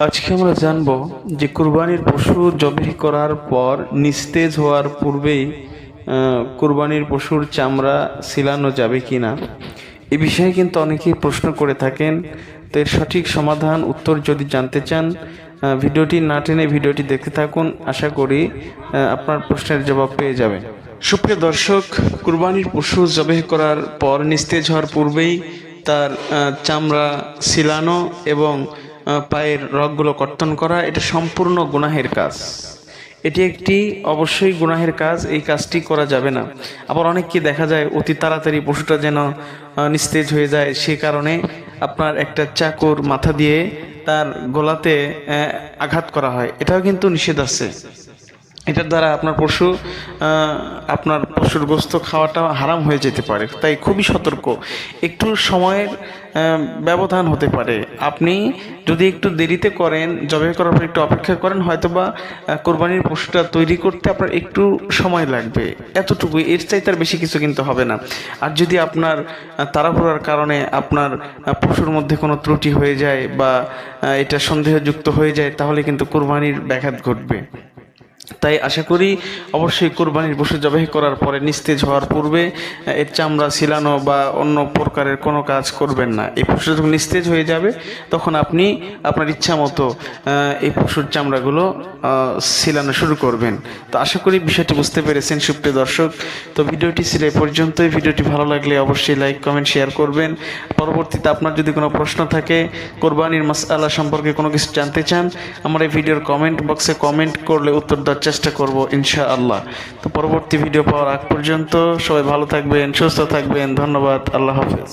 আজকে আমরা জানব যে কুরবানির পশু জবাই করার পর নিস্তেজ হওয়ার পূর্বেই কুরবানির পশুর চামড়া সিলানো যাবে কি না এ বিষয়ে কিন্তু অনেকেই প্রশ্ন করে থাকেন। তো এর সঠিক সমাধান, উত্তর যদি জানতে চান ভিডিওটি না টেনে ভিডিওটি দেখতে থাকুন। আশা করি আপনার প্রশ্নের জবাব পেয়ে যাবেন। সুপ্রিয় দর্শক, কুরবানির পশু জবাই করার পর নিস্তেজ হওয়ার পূর্বেই তার চামড়া সিলানো এবং পায়ের রগগুলো কর্তন করা, এটা সম্পূর্ণ গুনাহের কাজ। এটি একটি অবশ্যই গুনাহের কাজ, এই কাজটি করা যাবে না। আবার অনেককে দেখা যায়, অতি তাড়াতাড়ি পশুটা যেন নিস্তেজ হয়ে যায়, সে কারণে আপনার একটা চাকুর মাথা দিয়ে তার গলাতে আঘাত করা হয়। এটাও কিন্তু নিষেধ আছে এটার দ্বারা আপনার পশু আপনার পশুর গোস্ত খাওয়াটা হারাম হয়ে যেতে পারে। তাই খুবই সতর্ক। একটু সময়ের ব্যবধান হতে পারে। আপনি যদি একটু দেরিতে করেন জবাই করার পর একটু অপেক্ষা করেন হয়তোবা আহ, কোরবানির পশুটা তৈরি করতে আপনার একটু সময় লাগবে। এতটুকুই। এর চাইতে আর বেশি কিছু কিন্তু হবে না। আর যদি আপনার তাড়াহুড়ার কারণে আপনার পশুর মধ্যে কোনো ত্রুটি হয়ে যায় বা এটা সন্দেহযুক্ত হয়ে যায় তাহলে কিন্তু কোরবানির ব্যাঘাত ঘটবে। তাই আশা করি অবশ্যই কোরবানির পশু জবাই করার পরে নিস্তেজ হওয়ার পূর্বে এর চামড়া সিলানো বা অন্য প্রকারের কোনো কাজ করবেন না। এই পশু যখন নিস্তেজ হয়ে যাবে, তখন আপনি আপনার ইচ্ছা মতো এই পশুর চামড়াগুলো সিলানো শুরু করবেন। তো আশা করি বিষয়টি বুঝতে পেরেছেন, সুপ্রিয় দর্শক। তো ভিডিওটি ছিল এ পর্যন্তই। ভিডিওটি ভালো লাগলে অবশ্যই লাইক, কমেন্ট, শেয়ার করবেন। পরবর্তীতে আপনার যদি কোনো প্রশ্ন থাকে, কোরবানির মাসআলা সম্পর্কে কোনো কিছু জানতে চান, আমার এই ভিডিওর কমেন্ট বক্সে কমেন্ট করলে উত্তর দেওয়ার চেষ্টা করব ইনশা আল্লাহ তো পরবর্তী ভিডিও পাওয়ার আগ পর্যন্ত সবাই ভালো থাকবেন, সুস্থ থাকবেন, ধন্যবাদ, আল্লাহ হাফেজ।